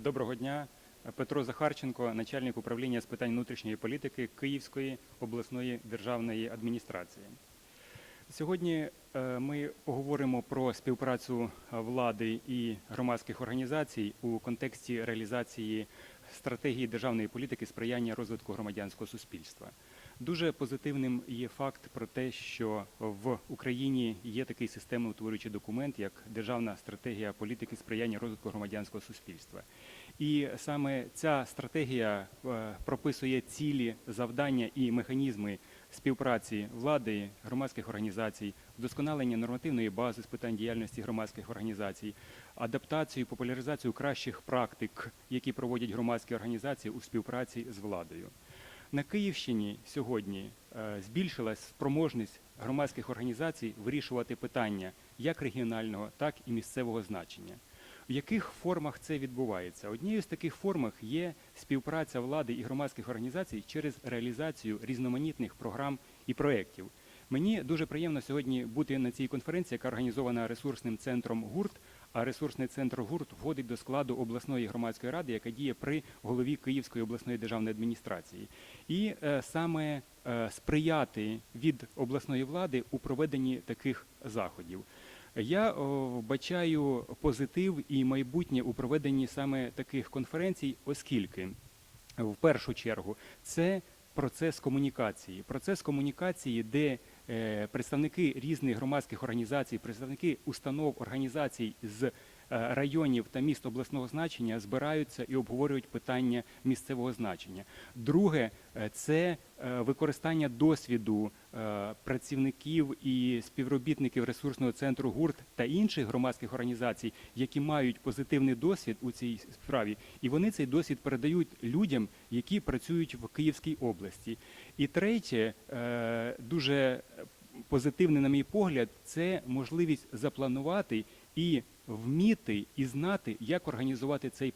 Доброго дня. Петро Захарченко, начальник управління з питань внутрішньої політики Київської обласної державної адміністрації. Сьогодні е, ми поговоримо про співпрацю влади і громадських організацій у контексті реалізації стратегії державної політики сприяння розвитку громадянського суспільства. Дуже позитивним є факт про те, що в Україні є такий системоутворюючий документ, як Державна стратегія політики сприяння розвитку громадянського суспільства. І саме ця стратегія е, прописує цілі, завдання і механізми співпраці влади, громадських організацій, вдосконалення нормативної бази з питань діяльності громадських організацій, адаптацію, популяризацію кращих практик, які проводять громадські організації у співпраці з владою. На Київщині сьогодні е, збільшилась спроможність громадських організацій вирішувати питання як регіонального, так і місцевого значення. В яких формах це відбувається? Однією з таких форм є співпраця влади і громадських організацій через реалізацію різноманітних програм і проєктів. Мені дуже приємно сьогодні бути на цій конференції, яка організована ресурсним центром ГУРТ. А ресурсний центр ГУРТ входить до складу обласної громадської ради, яка діє при голові Київської обласної державної адміністрації, і е, саме е, сприяти від обласної влади у проведенні таких заходів. Я вбачаю позитив і майбутнє у проведенні саме таких конференцій, оскільки в першу чергу це процес комунікації. Процес комунікації, де е, представники різних громадських організацій, представники установ організацій з районів та міст обласного значення збираються і обговорюють питання місцевого значення. Друге е, це е, використання досвіду е, працівників і співробітників ресурсного центру ГУРТ та інших громадських організацій, які мають позитивний досвід у цій справі, і вони цей досвід передають людям, які працюють в Київській області. І третє, е, дуже позитивне, на мій погляд, це можливість запланувати і вміти і знати, як організувати цей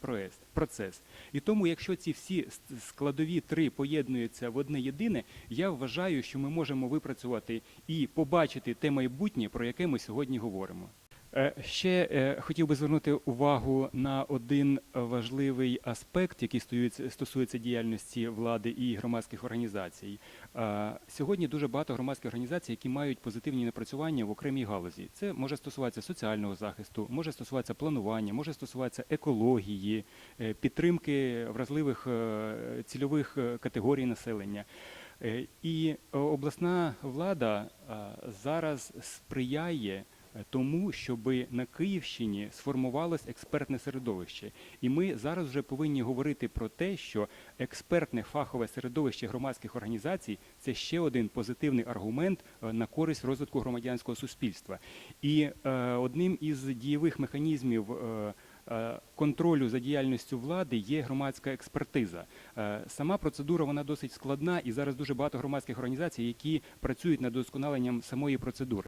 процес. І тому, якщо ці всі складові три поєднуються в одне єдине, я вважаю, що ми можемо випрацювати і побачити те майбутнє, про яке ми сьогодні говоримо. Е, Ще е, хотів би звернути увагу на один важливий аспект, який стосується, діяльності влади і громадських організацій. Е, Сьогодні дуже багато громадських організацій, які мають позитивні напрацювання в окремій галузі. Це може стосуватися соціального захисту, може стосуватися планування, може стосуватися екології, підтримки вразливих цільових категорій населення. І обласна влада зараз сприяє тому, щоб на Київщині сформувалось експертне середовище. І ми зараз вже повинні говорити про те, що експертне фахове середовище громадських організацій це ще один позитивний аргумент е, на користь розвитку громадянського суспільства. І е, одним із дієвих механізмів. е, е, Контролю за діяльністю влади є громадська експертиза. Е, Сама процедура вона досить складна, і зараз дуже багато громадських організацій, які працюють над досконаленням самої процедури.